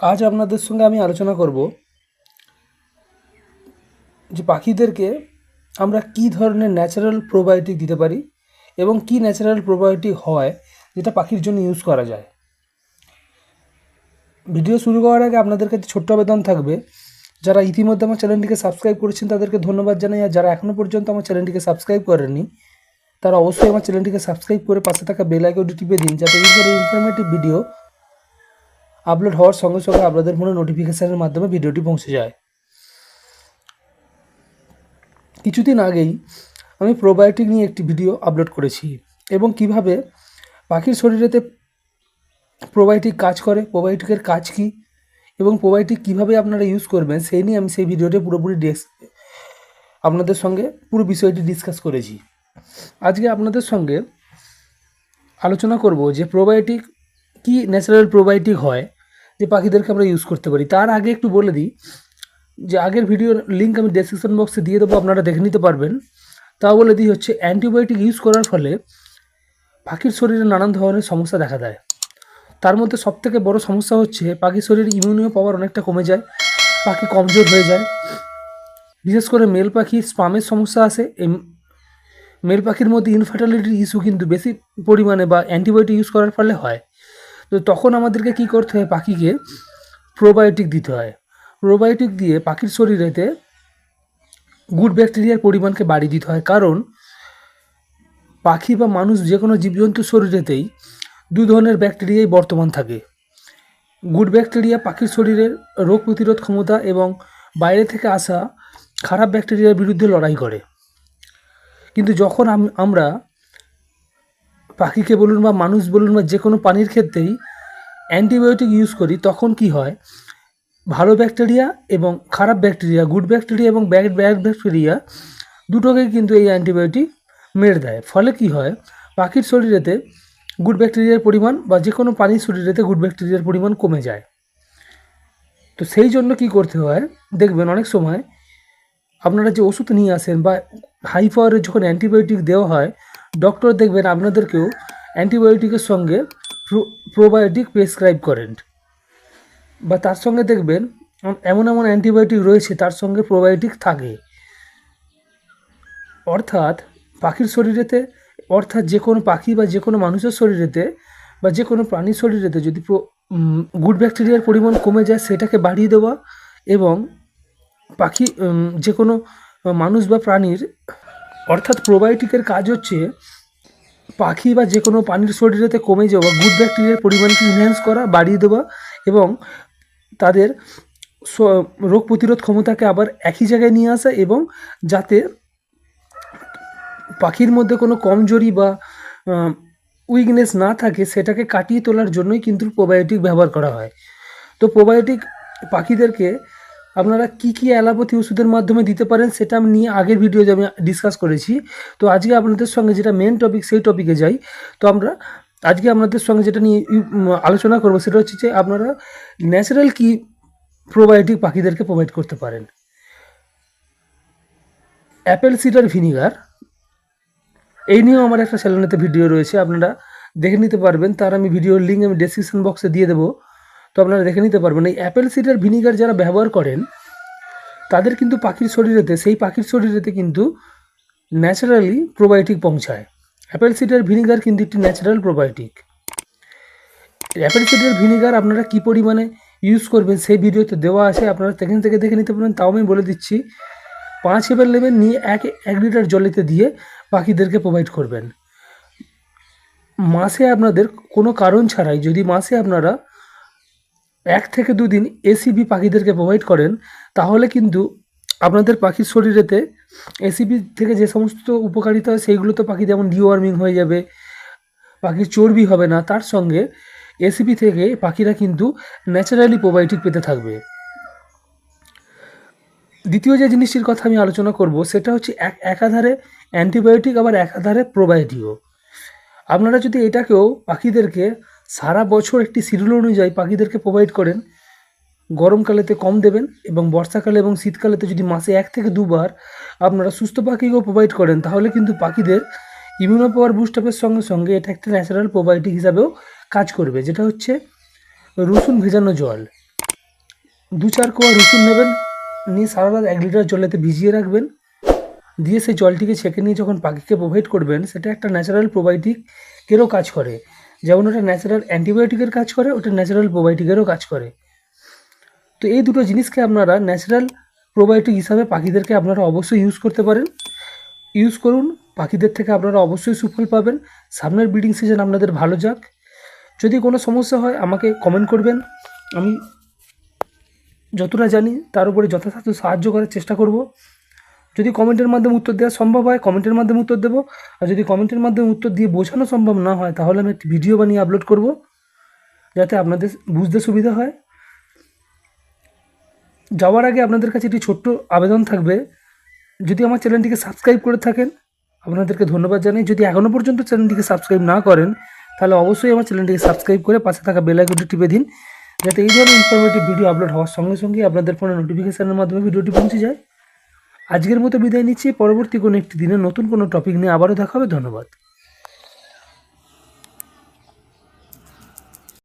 আজ আপনাদের সঙ্গে আমি আলোচনা করব যে পাখিদেরকে আমরা কী ধরনের ন্যাচারাল প্রোবায়োটিক দিতে পারি এবং কী ন্যাচারাল প্রোবায়োটিক হয় যেটা পাখির জন্য ইউজ করা যায়। ভিডিও শুরু করার আগে আপনাদের কাছে ছোট্ট আবেদন থাকবে। যারা ইতিমধ্যে আমার চ্যানেলটিকে সাবস্ক্রাইব করেছেন, তাদেরকে ধন্যবাদ জানাই। আর যারা এখনও পর্যন্ত আমার চ্যানেলটিকে সাবস্ক্রাইব করেনি তারা অবশ্যই আমার চ্যানেলটিকে সাবস্ক্রাইব করে পাশে থাকা বেল আইকনটি টিপে দিন, যাতে এই ধরনের ইনফরমেটিভ ভিডিও আপলোড হওয়ার সঙ্গে সঙ্গে আপনাদের ফোনে নোটিফিকেশানের মাধ্যমে ভিডিওটি পৌঁছে যায়। কিছুদিন আগেই আমি প্রোবায়োটিক নিয়ে একটি ভিডিও আপলোড করেছি এবং কীভাবে পাখির শরীরেতে প্রোবায়োটিক কাজ করে প্রোবায়োটিকের কাজ কী এবং প্রোবায়োটিক কীভাবে আপনারা ইউজ করবেন, সেই নিয়ে আমি সেই ভিডিওটি পুরোপুরি ডেস আপনাদের সঙ্গে পুরো বিষয়টি ডিসকাস করেছি। আজকে আপনাদের সঙ্গে আলোচনা করব যে প্রোবায়োটিক কি ন্যাচারাল প্রোবায়োটিক হয় যে পাখিদেরকে আমরা ইউজ করতে পারি। তার আগে একটু বলে দিই যে আগের ভিডিওর লিঙ্ক আমি ডেসক্রিপশন বক্সে দিয়ে দেবো, আপনারা দেখে নিতে পারবেন। তাও বলে দিই হচ্ছে অ্যান্টিবায়োটিক ইউজ করার ফলে পাখির শরীরে নানান ধরনের সমস্যা দেখা দেয়। তার মধ্যে সবথেকে বড় সমস্যা হচ্ছে, পাখির শরীরে ইমিউনিও পাওয়ার অনেকটা কমে যায়, পাখি কমজোর হয়ে যায়। বিশেষ করে মেল পাখির স্পামের সমস্যা এই মেল পাখির মধ্যে ইনফার্টিলিটির ইস্যু কিন্তু বেশি পরিমাণে বা অ্যান্টিবায়োটিক ইউজ করার ফলে হয়। তো তখন আমাদেরকে কী করতে হয়? পাখিকে প্রোবায়োটিক দিতে হয়। প্রোবায়োটিক দিয়ে পাখির শরীরেতে গুড ব্যাকটেরিয়ার পরিমাণকে বাড়িয়ে দিতে হয়। কারণ পাখি বা মানুষ যে কোনো জীবজন্তুর শরীরেতেই দু ধরনের ব্যাকটেরিয়াই বর্তমান থাকে। গুড ব্যাকটেরিয়া পাখির শরীরের রোগ প্রতিরোধ ক্ষমতা এবং বাইরে থেকে আসা খারাপ ব্যাকটেরিয়ার বিরুদ্ধে লড়াই করে। কিন্তু যখন আম- আমরা পাখিকে বলুন বা মানুষ বলুন বা যে কোনো পানির ক্ষেত্রেই অ্যান্টিবায়োটিক ইউজ করি, তখন কি হয়? ভালো ব্যাকটেরিয়া এবং খারাপ ব্যাকটেরিয়া, গুড ব্যাকটেরিয়া এবং ব্যাড ব্যাড ব্যাকটেরিয়া দুটোকেই কিন্তু এই অ্যান্টিবায়োটিক মেরে দেয়। ফলে কি হয়? পাখির শরীরেতে গুড ব্যাকটেরিয়ার পরিমাণ বা যে কোনো পানির শরীরেতে গুড ব্যাকটেরিয়ার পরিমাণ কমে যায়। তো সেই জন্য কি করতে হয়? দেখবেন অনেক সময় আপনারা যে ওষুধ নিয়ে আসেন বা হাই পাওয়ারের যখন অ্যান্টিবায়োটিক দেওয়া হয় ডক্টর দেখবেন আপনাদেরকেও অ্যান্টিবায়োটিকের সঙ্গে প্রোবায়োটিক প্রেসক্রাইব করেন। বা তার সঙ্গে দেখবেন এমন এমন অ্যান্টিবায়োটিক রয়েছে, তার সঙ্গে প্রোবায়োটিক থাকে। অর্থাৎ পাখির শরীরেতে, অর্থাৎ যে কোনো পাখি বা যে কোনো মানুষের শরীরেতে বা যে কোনো প্রাণীর শরীরেতে যদি গুড ব্যাকটেরিয়ার পরিমাণ কমে যায়, সেটাকে বাড়িয়ে দেওয়া এবং পাখি যে কোনো মানুষ বা প্রাণীর অর্থাৎ প্রোবায়োটিকের কাজ হচ্ছে পাখি বা যে কোনো পানির শরীরেতে কমে যাওয়া গুড ব্যাকটেরিয়ার পরিমাণকে ইনহ্যান্স করা, বাড়িয়ে দেওয়া এবং তাদের রোগ প্রতিরোধ ক্ষমতাকে আবার একই জায়গায় নিয়ে আসা এবং যাতে পাখির মধ্যে কোনো কমজোরি বা উইকনেস না থাকে, সেটাকে কাটিয়ে তোলার জন্যই কিন্তু প্রোবায়োটিক ব্যবহার করা হয়। তো প্রোবায়োটিক পাখিদেরকে আপনারা কি কি অ্যালোপ্যাথি ওষুধের মাধ্যমে দিতে পারেন সেটা আমি নিয়ে আগের ভিডিওতে আমি ডিসকাস করেছি। তো আজকে আপনাদের সঙ্গে যেটা মেন টপিক সেই টপিকে যাই। তো আমরা আজকে আপনাদের সঙ্গে যেটা নিয়ে আলোচনা করব সেটা হচ্ছে যে আপনারা ন্যাচারাল কি প্রোবায়োটিক পাখিদেরকে প্রোভাইড করতে পারেন? অ্যাপেল সিডার ভিনিগার এই নিয়েও আমার একটা চ্যানেলেতে ভিডিও রয়েছে, আপনারা দেখে নিতে পারবেন। তার আমি ভিডিওর লিঙ্ক আমি ডেসক্রিপশন বক্সে দিয়ে দেবো। তো আপনারা দেখে নিতে পারবেন, এই অ্যাপেল সিডার ভিনিগার যারা ব্যবহার করেন, তাদের কিন্তু পাখির শরীরেতে, সেই পাখির শরীরেতে কিন্তু ন্যাচারালি প্রোবায়োটিক পৌঁছায়। অ্যাপেল সিডার ভিনিগার কিন্তু একটি natural probiotic apple cider vinegar আপনারা কী পরিমাণে ইউজ করবেন, সেই ভিডিওতে দেওয়া আছে, আপনারা সেখান থেকে দেখে নিতে পারেন তাও আমি বলে দিচ্ছি, পাঁচ এবার নেবেন নিয়ে এক এক লিটার জলেতে দিয়ে পাখিদেরকে প্রোভাইড করবেন। মাসে আপনাদের কোনো কারণ ছাড়াই, যদি মাসে আপনারা এক থেকে দুদিন এসিবি পাখিদেরকে প্রোভাইড করেন, তাহলে কিন্তু আপনাদের পাখির শরীরেতে এসিবি থেকে যে সমস্ত উপকারিতা হয় সেইগুলো তো পাখি যেমন ডিওয়ার্মিং হয়ে যাবে, পাখির চর্বি হবে না, তার সঙ্গে এসিপি থেকে পাখিরা কিন্তু ন্যাচারালি প্রোবায়োটিক পেতে থাকবে। দ্বিতীয় যে জিনিসটির কথা আমি আলোচনা করব, সেটা হচ্ছে এক একাধারে অ্যান্টিবায়োটিক আবার একাধারে প্রোবায়োটিকও আপনারা যদি এটাকেও পাখিদেরকে সারা বছর একটি শিডিউল অনুযায়ী পাখিদেরকে প্রোভাইড করেন। গরমকালেতে কম দেবেন এবং বর্ষাকালে এবং শীতকালেতে যদি মাসে এক থেকে দুবার আপনারা সুস্থ পাখিকেও প্রোভাইড করেন, তাহলে কিন্তু পাখিদের ইমিউনো পাওয়ার বুস্ট আপের সঙ্গে সঙ্গে এটা একটা ন্যাচারাল প্রোবায়োটিক হিসাবেও কাজ করবে, যেটা হচ্ছে রসুন ভেজানো জল। দু চার কোয়া রসুন নেবেন, নিয়ে সারা রাত এক লিটার জলেতে ভিজিয়ে রাখবেন। দিয়ে সেই জলটিকে ছেঁকে নিয়ে যখন পাখিকে প্রোভাইড করবেন, সেটা একটা ন্যাচারাল প্রোবায়োটিকেরও কাজ করে। যেমন ওটা ন্যাচারাল অ্যান্টিবায়োটিকের কাজ করে, ওটা ন্যাচারাল প্রোবায়োটিকেরও কাজ করে। তো এই দুটো জিনিসকে আপনারা ন্যাচারাল প্রোবায়োটিক হিসাবে পাখিদেরকে আপনারা অবশ্যই ইউজ করতে পারেন। ইউজ করুন, পাখিদের থেকে আপনারা অবশ্যই সুফল পাবেন। সামনের ব্রিডিং সিজন আপনাদের ভালো যাক। যদি কোনো সমস্যা হয়, আমাকে কমেন্ট করবেন। আমি যতটা জানি তার উপরে যথাসাধ্য সাহায্য করার চেষ্টা করব। যদি কমেন্টের মাধ্যমে উত্তর দেওয়া সম্ভব হয়, কমেন্টের মাধ্যমে উত্তর দেবো। আর যদি কমেন্টের মাধ্যমে উত্তর দিয়ে বোঝানো সম্ভব না হয়, তাহলে আমি একটি ভিডিও বানিয়ে আপলোড করব, যাতে আপনাদের বুঝতে সুবিধা হয়। যাওয়ার আগে আপনাদের কাছে একটি ছোট্ট আবেদন থাকবে। যদি আমার চ্যানেলটিকে সাবস্ক্রাইব করে থাকেন, আপনাদেরকে ধন্যবাদ জানাই। যদি এখনও পর্যন্ত চ্যানেলটিকে সাবস্ক্রাইব না করেন, তাহলে অবশ্যই আমার চ্যানেলটিকে সাবস্ক্রাইব করে পাশে থাকা বেল আইকনটি টিপে দিন, যাতে এই ধরনের ইনফরমেটিভ ভিডিও আপলোড হওয়ার সঙ্গে সঙ্গে আপনাদের ফোনে নোটিফিকেশানের মাধ্যমে ভিডিওটি পৌঁছে যায়। আজকের মতো বিদায় নিচ্ছি। পরবর্তী কোনো একটি দিনে নতুন কোনো টপিক নিয়ে আবারও দেখা হবে। ধন্যবাদ।